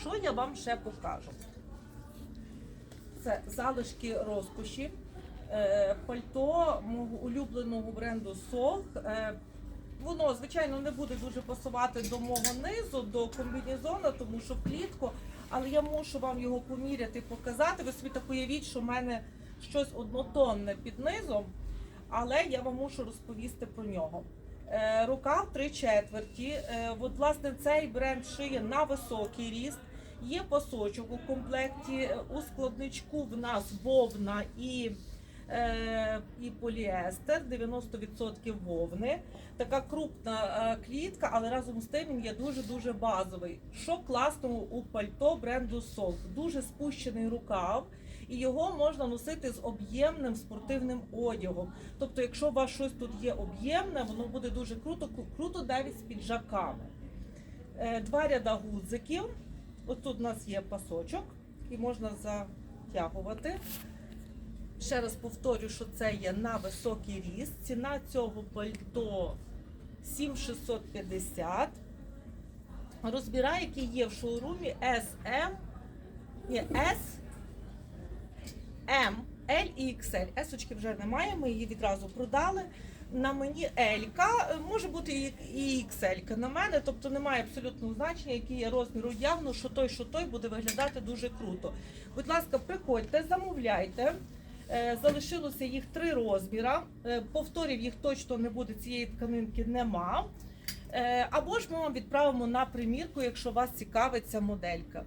Що я вам ще покажу? Це залишки розкоші. Е, Пальто мого улюбленого бренду Сох. Е, Воно, звичайно, не буде дуже пасувати до мого низу, до комбінезона, тому що в клітку, але я мушу вам його поміряти, показати. Ви собі так уявіть, що в мене щось однотонне під низом, але я вам мушу розповісти про нього. Е, Рукав три четверті. Е, От, власне, цей бренд шиє на високий ріст. Є пасочок у комплекті. Е, У складничку в нас вовна і, і поліестер, 90% вовни. Така крупна е, клітка, але разом з тим він є дуже-дуже базовий. Що класного у пальто бренду Солк? Дуже спущений рукав. І його можна носити з об'ємним спортивним одягом. Тобто, якщо у вас щось тут є об'ємне, воно буде дуже круто, круто навіть з піджаками. Е, Два ряда гудзиків. Ось тут у нас є пасочок, і можна затягувати. Ще раз повторю, що це є на високий ріст. Ціна цього пальто 7650. Розміра, які є в шоурумі SM, ні, S, М, L і XL. Есочки вже немає, ми її відразу продали. На мені L, може бути і- XL на мене, тобто немає абсолютного значення, який я розмір одягну, що той, що той буде виглядати дуже круто. Будь ласка, приходьте, замовляйте. Е, Залишилося їх три розміра. Е, Повторів їх точно не буде, цієї тканинки нема. Е, Або ж ми вам відправимо на примірку, якщо вас цікавить ця моделька.